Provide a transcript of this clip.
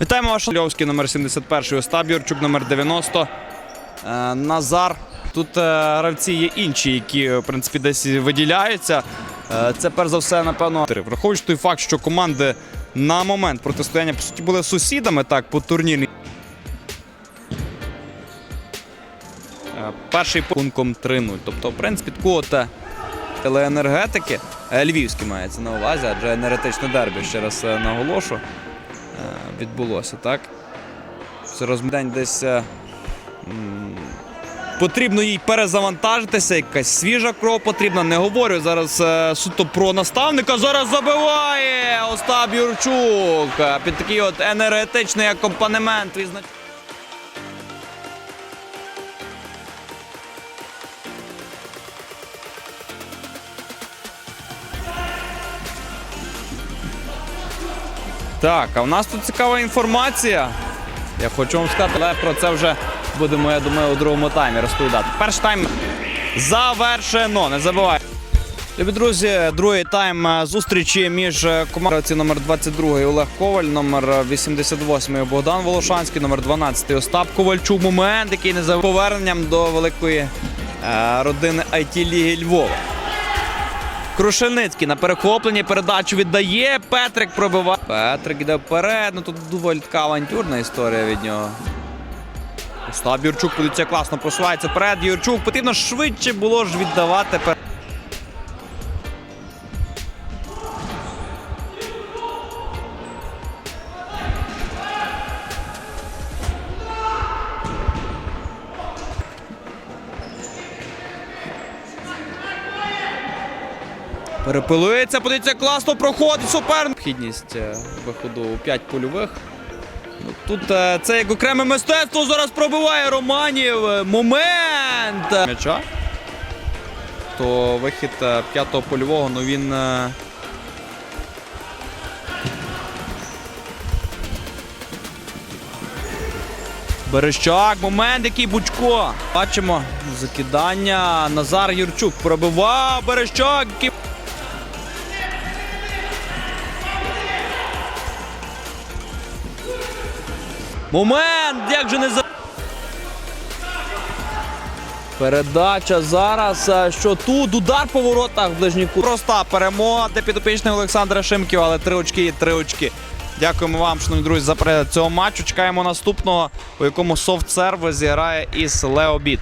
Вітаємо вас, Льовський номер 71, Остап Юрчук номер 90. Е, Назар. Тут е, гравці є інші, які в принципі десь виділяються. Е, Це перш за все, напевно, враховуючи той факт, що команди на момент протистояння по суті були сусідами так по турнірній. Е, Перший пунктом 3-0. Тобто, в принципі, такого е, телеенергетики львівські мається на увазі, адже енергетичне дербі, ще раз наголошу, відбулося, так? Це розмідень десь. е, Потрібно їй перезавантажитися, якась свіжа кров потрібна. Не говорю зараз е, суто про наставника. Зараз забиває Остап Юрчук. Е, Під такий от енергетичний акомпанемент Так, а в нас тут цікава інформація. Я хочу вам сказати, але про це вже будемо, я думаю, у другому таймі розповідати. Перший тайм завершено. Не забувайте. Любі друзі, другий тайм е, зустрічі між е, командою номер 22 Олег Коваль, номер 88 Богдан Волошанський, номер 12 Остап Ковальчук. Момент, який не за поверненням до великої е, родини it ліги Львова. Крушельницький на перехопленні передачу віддає. Петрик пробиває. Петрик йде вперед. Ну тут доволі така авантюрна історія від нього. Остап Юрчук позиція класно просувається вперед. Юрчук потрібно швидше було ж віддавати. Перепилується, подивіться, класно проходить супер. Необхідність е, виходу у 5 польових. Ну, тут е, це як окреме мистецтво зараз пробиває Романів. Момент! М'яча. То вихід е, п'ятого польового, ну він. Берещак, момент, який Бучко. Бачимо закидання. Назар Юрчук пробивав Берещак. який- Момент! Як же не за. Передача зараз. е, Що тут? Удар по воротах в ближній. Проста перемога для підопічних Олександра Шимків, але три очки і три очки. Дякуємо вам, шановні друзі, за перегляд цього матчу. Чекаємо наступного, у якому софт сервіс зіграє із Леобіт.